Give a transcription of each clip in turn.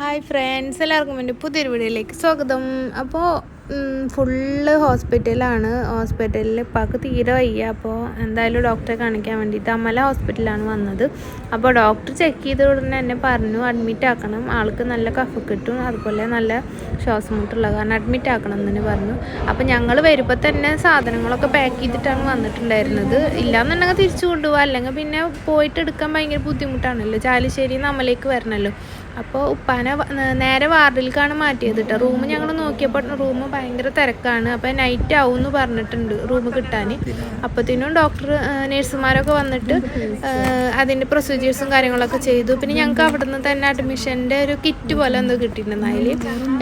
Hi friends എല്ലാവർക്കും എന്റെ പുതിയൊരു വീഡിയോയിലേക്ക് സ്വാഗതം. അപ്പോൾ ഫുള്ള് ഹോസ്പിറ്റലാണ് ഹോസ്പിറ്റലിൽ ഇപ്പാക്ക് തീരെ വയ്യ. അപ്പോൾ എന്തായാലും ഡോക്ടറെ കാണിക്കാൻ വേണ്ടിയിട്ട് അമല ഹോസ്പിറ്റലാണ് വന്നത്. അപ്പോൾ ഡോക്ടർ ചെക്ക് ചെയ്ത ഉടനെ എന്നെ പറഞ്ഞു അഡ്മിറ്റ് ആക്കണം. ആൾക്ക് നല്ല കഫ് കിട്ടും. അതുപോലെ നല്ല ശ്വാസം മുട്ടുള്ള കാരണം അഡ്മിറ്റ് ആക്കണം എന്നു പറഞ്ഞു. അപ്പോൾ ഞങ്ങൾ വരുമ്പോൾ തന്നെ സാധനങ്ങളൊക്കെ പാക്ക് ചെയ്തിട്ടാണ് വന്നിട്ടുണ്ടായിരുന്നത്. ഇല്ലാന്നുണ്ടെങ്കിൽ തിരിച്ചു കൊണ്ടുപോകാം അല്ലെങ്കിൽ പിന്നെ പോയിട്ട് എടുക്കാൻ ഭയങ്കര ബുദ്ധിമുട്ടാണല്ലോ. ചാലിശ്ശേരി നമ്മളേക്ക് വരണമല്ലോ അപ്പോൾ ഉപ്പാനെ നേരെ വാർഡിലേക്കാണ് മാറ്റിയത് കേട്ടോ റൂം ഞങ്ങൾ നോക്കിയപ്പോൾ റൂം ഭയങ്കര തിരക്കാണ്. അപ്പോൾ നൈറ്റ് ആവും എന്ന് പറഞ്ഞിട്ടുണ്ട് റൂം കിട്ടാൻ അപ്പോഴത്തേനും ഡോക്ടർ നേഴ്സുമാരൊക്കെ വന്നിട്ട് അതിന്റെ പ്രൊസീജിയേഴ്സും കാര്യങ്ങളൊക്കെ ചെയ്തു. പിന്നെ ഞങ്ങൾക്ക് അവിടെ നിന്ന് തന്നെ അഡ്മിഷന്റെ ഒരു കിറ്റ് പോലെ എന്തോ കിട്ടിയിട്ടുണ്ട്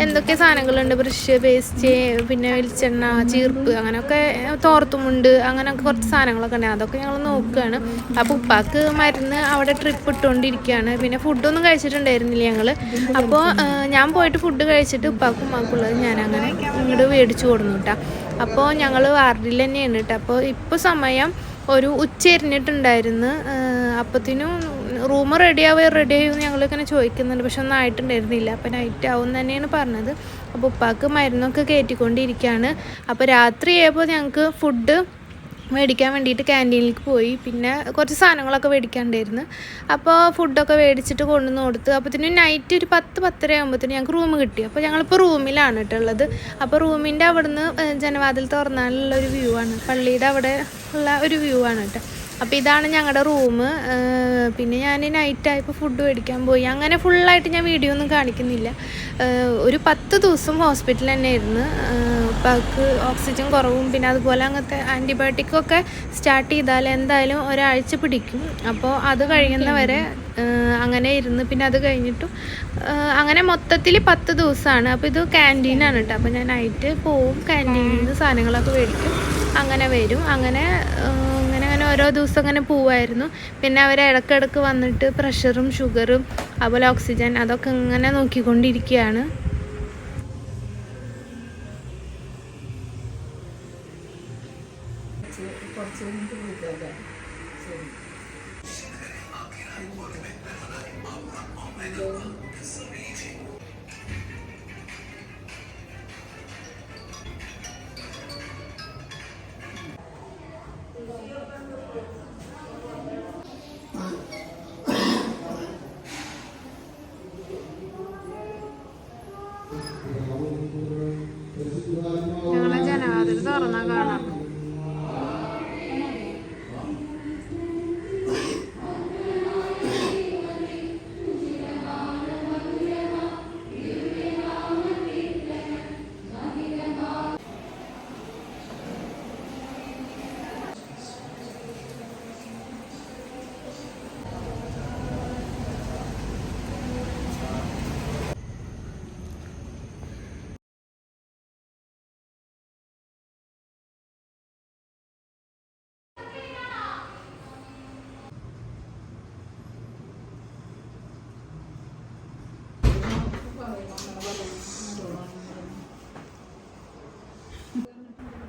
എന്തൊക്കെ സാധനങ്ങളുണ്ട്? ബ്രഷ് പേസ്റ്റ് പിന്നെ വെളിച്ചെണ്ണ ചീർപ്പ് അങ്ങനെയൊക്കെ തോർത്തുമുണ്ട് അങ്ങനെയൊക്കെ കുറച്ച് സാധനങ്ങളൊക്കെ ഉണ്ട്. അതൊക്കെ ഞങ്ങൾ നോക്കുകയാണ് അപ്പോൾ ഉപ്പാക്ക് മരുന്ന് അവിടെ ട്രിപ്പ് ഇട്ടുകൊണ്ടിരിക്കുകയാണ്. പിന്നെ ഫുഡൊന്നും കഴിച്ചിട്ടുണ്ടായിരുന്നില്ല ഞങ്ങൾ അപ്പോൾ ഞാൻ പോയിട്ട് ഫുഡ് കഴിച്ചിട്ട് ഉപ്പാക്കും ഉമ്മാക്കുള്ളത് ഞാൻ അങ്ങനെ ഇങ്ങോട്ട് മേടിച്ചു കൊടുന്നു കേട്ടോ അപ്പോൾ ഞങ്ങൾ വാർഡിൽ തന്നെയാണ് കേട്ടോ അപ്പോൾ ഇപ്പോൾ സമയം ഒരു ഉച്ച എരിഞ്ഞിട്ടുണ്ടായിരുന്നു. അപ്പത്തിനും റൂം റെഡി ആവുക റെഡി ആവുമെന്ന് ഞങ്ങളിങ്ങനെ ചോദിക്കുന്നുണ്ട്. പക്ഷെ ഒന്നും ആയിട്ടുണ്ടായിരുന്നില്ല. അപ്പോൾ നൈറ്റ് ആവും തന്നെയാണ് പറഞ്ഞത്. അപ്പോൾ ഉപ്പാക്ക് മരുന്നൊക്കെ കയറ്റിക്കൊണ്ടിരിക്കുകയാണ് അപ്പോൾ രാത്രി ആയപ്പോൾ ഞങ്ങൾക്ക് ഫുഡ് മേടിക്കാൻ വേണ്ടിയിട്ട് ക്യാന്റീനിലേക്ക് പോയി. പിന്നെ കുറച്ച് സാധനങ്ങളൊക്കെ മേടിക്കാണ്ടായിരുന്നു. അപ്പോൾ ഫുഡൊക്കെ മേടിച്ചിട്ട് കൊണ്ടുവന്ന് കൊടുത്ത്. അപ്പോഴത്തേനും നൈറ്റ് ഒരു പത്ത് പത്തര ആകുമ്പോഴത്തേനും ഞങ്ങൾക്ക് റൂം കിട്ടി. അപ്പോൾ ഞങ്ങളിപ്പോൾ റൂമിലാണ് കേട്ടോ ഉള്ളത്. അപ്പോൾ റൂമിന്റെ അവിടുന്ന് ജനവാതിൽ തുറന്നാലുള്ള ഒരു വ്യൂ ആണ്. പള്ളിയുടെ അവിടെ ഉള്ള ഒരു വ്യൂ ആണ് കേട്ടോ അപ്പോൾ ഇതാണ് ഞങ്ങളുടെ റൂം. പിന്നെ ഞാൻ നൈറ്റ് ആയപ്പോൾ ഫുഡ് മേടിക്കാൻ പോയി. അങ്ങനെ ഫുള്ളായിട്ട് ഞാൻ വീഡിയോ ഒന്നും കാണിക്കുന്നില്ല. ഒരു പത്ത് ദിവസം ഹോസ്പിറ്റലിൽ തന്നെ ആയിരുന്നു ഉപ്പാക്ക് ഓക്സിജൻ കുറവും പിന്നെ അതുപോലെ അങ്ങനത്തെ ആന്റിബയോട്ടിക്കൊക്കെ സ്റ്റാർട്ട് ചെയ്താൽ എന്തായാലും ഒരാഴ്ച പിടിക്കും. അപ്പോൾ അത് കഴിയുന്നവരെ അങ്ങനെ ഇരുന്ന് പിന്നെ അത് കഴിഞ്ഞിട്ടും അങ്ങനെ മൊത്തത്തിൽ പത്ത് ദിവസമാണ് അപ്പോൾ ഇത് ക്യാന്റീനാണ് കേട്ടോ അപ്പോൾ ഞാൻ നൈറ്റ് പോവും ക്യാന്റീനിൽ നിന്ന് സാധനങ്ങളൊക്കെ മേടിക്കും. അങ്ങനെ വരും. അങ്ങനെ ഓരോ ദിവസം അങ്ങനെ പോവായിരുന്നു. പിന്നെ അവർ ഇടക്കിടക്ക് വന്നിട്ട് പ്രഷറും ഷുഗറും അതുപോലെ ഓക്സിജൻ അതൊക്കെ ഇങ്ങനെ നോക്കിക്കൊണ്ടിരിക്കുകയാണ് ഞങ്ങളെ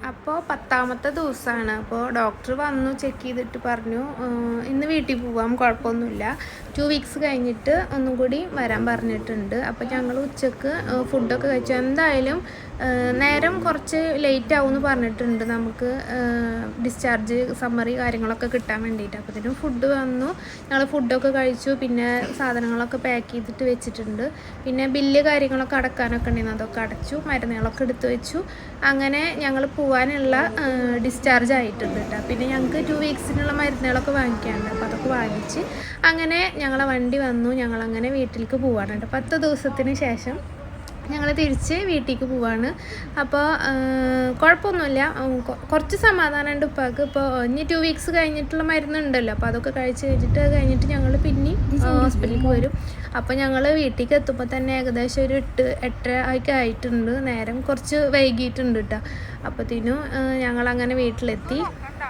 അപ്പോൾ പത്താമത്തെ ദിവസമാണ് അപ്പോൾ ഡോക്ടർ വന്നു ചെക്ക് ചെയ്തിട്ട് പറഞ്ഞു "ആഹ് ഇന്ന് വീട്ടിൽ പോവാം കുഴപ്പമൊന്നുമില്ല. ടു വീക്സ് കഴിഞ്ഞിട്ട് ഒന്നും കൂടി വരാൻ പറഞ്ഞിട്ടുണ്ട്. അപ്പോൾ ഞങ്ങൾ ഉച്ചയ്ക്ക് ഫുഡൊക്കെ കഴിച്ചു. എന്തായാലും നേരം കുറച്ച് ലേറ്റ് ആവുമെന്ന് പറഞ്ഞിട്ടുണ്ട് നമുക്ക് ഡിസ്ചാർജ് സമ്മറി കാര്യങ്ങളൊക്കെ കിട്ടാൻ വേണ്ടിയിട്ട്. അപ്പോൾ ഇതിന് ഫുഡ് വന്നു. ഞങ്ങൾ ഫുഡൊക്കെ കഴിച്ചു. പിന്നെ സാധനങ്ങളൊക്കെ പാക്ക് ചെയ്തിട്ട് വെച്ചിട്ടുണ്ട്. പിന്നെ ബില്ല് കാര്യങ്ങളൊക്കെ അടക്കാനൊക്കെ ഉണ്ടായിരുന്നു അതൊക്കെ അടച്ചു. മരുന്നുകളൊക്കെ എടുത്തു വെച്ചു. അങ്ങനെ ഞങ്ങൾ പോകാനുള്ള ഡിസ്ചാർജ് ആയിട്ടുണ്ട് കേട്ടോ പിന്നെ ഞങ്ങൾക്ക് ടു വീക്സിനുള്ള മരുന്നുകളൊക്കെ വാങ്ങിക്കാനുണ്ട്. അപ്പോൾ അതൊക്കെ വാങ്ങിച്ച് അങ്ങനെ ഞങ്ങളെ വണ്ടി വന്നു. ഞങ്ങളങ്ങനെ വീട്ടിലേക്ക് പോവാണ് പത്ത് ദിവസത്തിന് ശേഷം ഞങ്ങൾ തിരിച്ച് വീട്ടിലേക്ക് പോവാണ്. അപ്പോൾ കുഴപ്പമൊന്നുമില്ല കുറച്ച് സമാധാനമുണ്ട് ഉപ്പാക്ക്. ഇപ്പോൾ ഇനി ടു വീക്സ് കഴിഞ്ഞിട്ടുള്ള മരുന്നുണ്ടല്ലോ. അപ്പോൾ അതൊക്കെ കഴിച്ച് കഴിഞ്ഞിട്ട് കഴിഞ്ഞിട്ട് ഞങ്ങൾ പിന്നെ ഹോസ്പിറ്റലിൽ വരും. അപ്പോൾ ഞങ്ങൾ വീട്ടിലേക്ക് എത്തുമ്പോൾ തന്നെ ഏകദേശം ഒരു എട്ട് എട്ടര ഒക്കെ ആയിട്ടുണ്ട്. നേരം കുറച്ച് വൈകിയിട്ടുണ്ട് കേട്ടോ അപ്പോഴത്തേനും ഞങ്ങളങ്ങനെ വീട്ടിലെത്തി.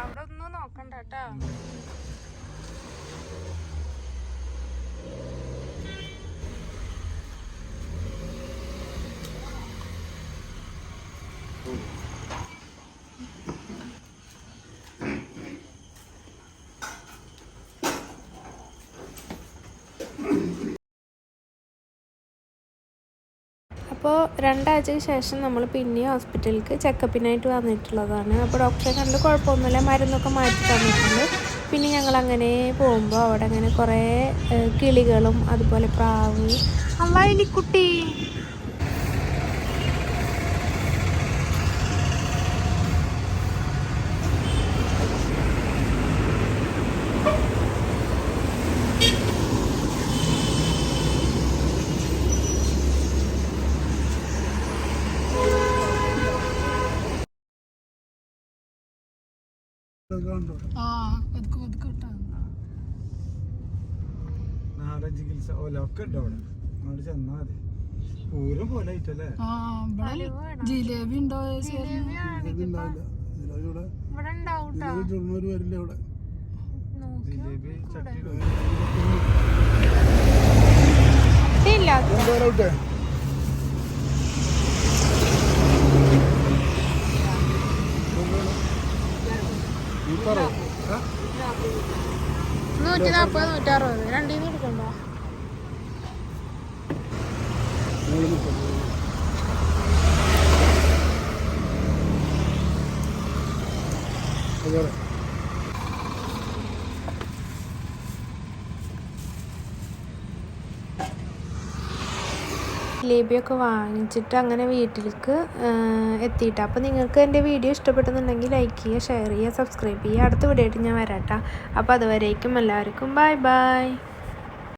അവിടെ ഒന്നും നോക്കണ്ട കേട്ടോ അപ്പോൾ രണ്ടാഴ്ചയ്ക്ക് ശേഷം നമ്മൾ പിന്നെയും ഹോസ്പിറ്റലിലേക്ക് ചെക്കപ്പിനായിട്ട് വന്നിട്ടുള്ളതാണ്. അപ്പോൾ ഡോക്ടറെ കണ്ട് കുഴപ്പമൊന്നുമില്ല. മരുന്നൊക്കെ മാറ്റി തന്നിട്ടുണ്ട്. പിന്നെ ഞങ്ങൾ അങ്ങനെ പോകുമ്പോൾ അവിടെ അങ്ങനെ കുറേ കിളികളും അതുപോലെ പ്രാവ്. അല്ല എലിക്കുട്ടി അമ്മായിലിക്കുട്ടി നാടൻ ചികിത്സ. ഓല ഒക്കെ ഉണ്ട് അവിടെ. അവിടെ ചെന്നാ മതി. പൂരം പോലെ ആയിട്ടല്ലേ? ജിലേബി ഉണ്ടോ? ഉണ്ടാവില്ല ഇവിടെ ഇവിടെ തൊണ്ണൂറ് വരില്ല ഇവിടെ. ജിലേബി ചട്ടി നൂറ്റി നാൽപ്പത് നൂറ്ററുപത്. രണ്ടീന്ന് എടുക്കണ്ടോ? ജിലേബിയൊക്കെ വാങ്ങിച്ചിട്ട് അങ്ങനെ വീട്ടിലേക്ക് എത്തിയിട്ട്. അപ്പോൾ നിങ്ങൾക്ക് എന്റെ വീഡിയോ ഇഷ്ടപ്പെട്ടെന്നുണ്ടെങ്കിൽ ലൈക്ക് ചെയ്യുക ഷെയർ ചെയ്യുക സബ്സ്ക്രൈബ് ചെയ്യുക. അടുത്ത വീഡിയോ ആയിട്ട് ഞാൻ വരാം കേട്ടോ അപ്പോൾ അതുവരേക്കും എല്ലാവർക്കും ബൈ ബൈ